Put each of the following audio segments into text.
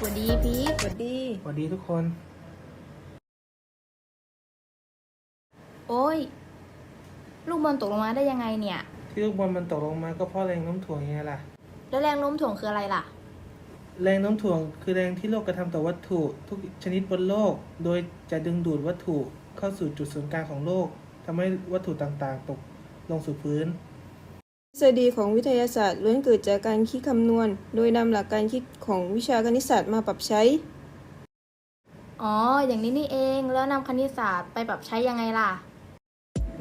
ดีพีทสวัสดี สวัสดีทุกคน โอ้ย ลูกบอลตกลงมาได้ยังไงเนี่ย ที่ลูกบอลมันตกลงมาก็เพราะแรงโน้มถ่วงยังไงล่ะ แล้วแรงโน้มถ่วงคืออะไรล่ะ แรงโน้มถ่วงคือแรงที่โลกกระทำต่อวัตถุทุกชนิดบนโลก โดยจะดึงดูดวัตถุเข้าสู่จุดศูนย์กลางของโลกทำให้วัตถุต่างๆ ตกลงสู่พื้น ทฤษฎีของวิทยาศาสตร์ล้วนเกิดจากการคิดคำนวณ โดยนำหลักการคิดของวิชาคณิตศาสตร์มาปรับใช้ อ๋อ อย่างนี้นี่เอง แล้วนำคณิตศาสตร์ไปปรับใช้ยังไงล่ะ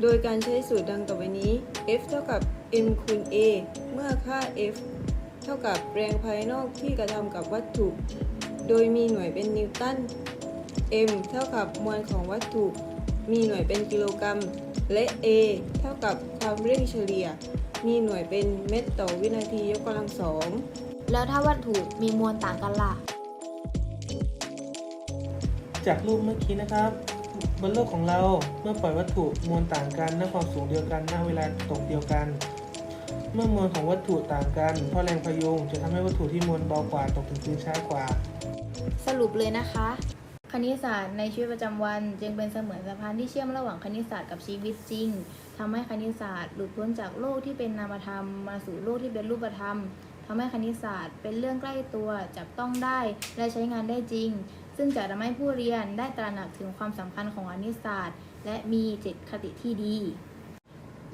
โดยการใช้สูตรดังต่อไปนี้ F เท่ากับ m คูณ a เมื่อค่า F เท่ากับแรงภายนอกที่กระทำกับวัตถุ โดยมีหน่วยเป็นนิวตัน m เท่ากับมวลของวัตถุ มีหน่วยเป็นกิโลกรัม และ a เท่ากับความเร่งเฉลี่ย มีหน่วยเป็นเมตรต่อวินาทียกกำลังสอง แล้วถ้าวัตถุมีมวลต่างกันล่ะ จากรูปเมื่อกี้นะครับบนโลกของเราเมื่อปล่อยวัตถุมวลต่างกันณความสูงเดียวกันณเวลาตกเดียวกัน เมื่อมวลของวัตถุต่างกันเพราะแรงพยุงจะทำให้วัตถุที่มวลเบากว่าตกถึงพื้นช้ากว่า สรุปเลยนะคะค ณิตศาสตร์ในชีวิตประจำวัน จึงเป็นเสมือนสะพานที่เชื่อมระหว่างคณิตศาสตร์กับชีวิตจริงทำให้คณิตศาสตร์หลุดพ้นจากโลกที่เป็นนามธรรมมาสู่โลกที่เป็นรูปธรรมทำให้คณิตศาสตร์เป็นเรื่องใกล้ตัวจับต้องได้และใช้งานได้จริง ซึ่งจะทำให้ผู้เรียนได้ตระหนักถึงความสำคัญของคณิตศาสตร์ และมีจิตคติที่ดี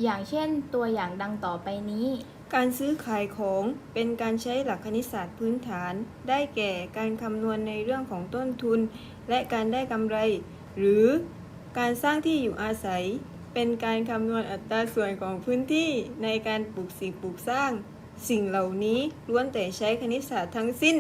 อย่างเช่นตัวอย่างดังต่อไปนี้ การซื้อขายของเป็นการใช้หลักคณิตศาสตร์พื้นฐาน ได้แก่การคำนวณในเรื่องของต้นทุน และการได้กำไร หรือการสร้างที่อยู่อาศัย เป็นการคำนวณอัตราส่วนของพื้นที่ในการปลูกสิ่งปลูกสร้าง สิ่งเหล่านี้ล้วนแต่ใช้คณิตศาสตร์ทั้งสิ้น